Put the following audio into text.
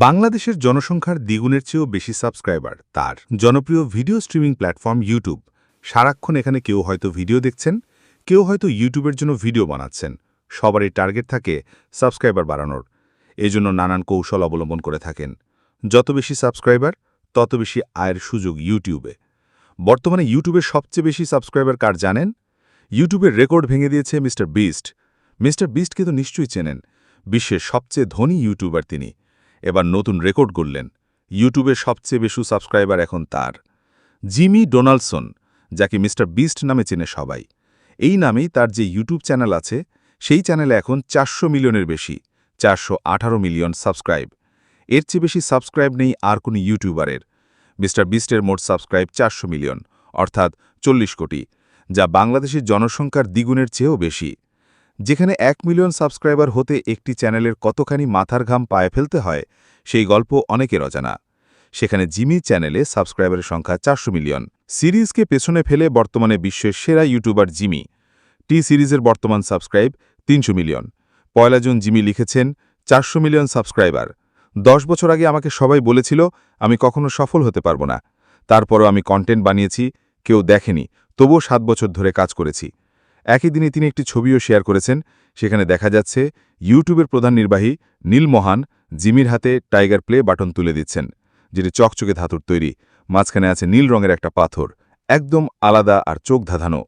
বাংলাদেশের জনসংখ্যার দ্বিগুণের চেয়েও বেশি সাবস্ক্রাইবার তার জনপ্রিয় ভিডিও স্ট্রিমিং প্ল্যাটফর্ম ইউটিউব। সারাক্ষণ এখানে কেউ হয়তো ভিডিও দেখছেন, কেউ হয়তো ইউটিউবের জন্য ভিডিও বানাচ্ছেন। সবারই টার্গেট থাকে সাবস্ক্রাইবার বাড়ানোর। এজন্য নানান কৌশল অবলম্বন করে থাকেন। যত বেশি সাবস্ক্রাইবার, তত বেশি আয়ের সুযোগ ইউটিউবে। বর্তমানে ইউটিউবের সবচেয়ে বেশি সাবস্ক্রাইবার কার জানেন? ইউটিউবের রেকর্ড ভেঙে দিয়েছে মিস্টার বিস্ট। মিস্টার বিস্টকে তো নিশ্চয়ই চেনেন। বিশ্বের সবচেয়ে ধনী ইউটিউবার তিনি। এবার নতুন রেকর্ড গড়লেন। ইউটিউবের সবচেয়ে বেশি সাবস্ক্রাইবার এখন তার। জিমি ডোনাল্ডসন যাকে মিস্টার বিস্ট নামে চেনে সবাই। এই নামেই তার যে ইউটিউব চ্যানেল আছে, সেই চ্যানেলে এখন চারশো মিলিয়নের বেশি, চারশো আঠারো মিলিয়ন সাবস্ক্রাইব। এর চেয়ে বেশি সাবস্ক্রাইব নেই আর কোনো ইউটিউবারের। মিস্টার বিস্টের মোট সাবস্ক্রাইব চারশো মিলিয়ন, অর্থাৎ চল্লিশ কোটি, যা বাংলাদেশের জনসংখ্যার দ্বিগুণের চেয়েও বেশি। যেখানে এক মিলিয়ন সাবস্ক্রাইবার হতে একটি চ্যানেলের কতখানি মাথার ঘাম পায়ে ফেলতে হয়, সেই গল্প অনেকের অজানা। সেখানে জিমি চ্যানেলে সাবস্ক্রাইবারের সংখ্যা চারশো মিলিয়ন। সিরিজকে পেছনে ফেলে বর্তমানে বিশ্বের সেরা ইউটিউবার জিমি। টি সিরিজের বর্তমান সাবস্ক্রাইব তিনশো মিলিয়ন। পয়লা জুন জিমি লিখেছেন, চারশো মিলিয়ন সাবস্ক্রাইবার। দশ বছর আগে আমাকে সবাই বলেছিল, আমি কখনো সফল হতে পারব না। তারপরও আমি কন্টেন্ট বানিয়েছি, কেউ দেখেনি। তবুও সাত বছর ধরে কাজ করেছি। একই দিনে তিনি একটি ছবিও শেয়ার করেছেন। সেখানে দেখা যাচ্ছে, ইউটিউবের প্রধান নির্বাহী নীল মহান জিমির হাতে টাইগার প্লে বাটন তুলে দিচ্ছেন, যেটি চকচকে ধাতুর তৈরি। মাঝখানে আছে নীল রঙের একটা পাথর, একদম আলাদা আর চোখ ধাঁধানো।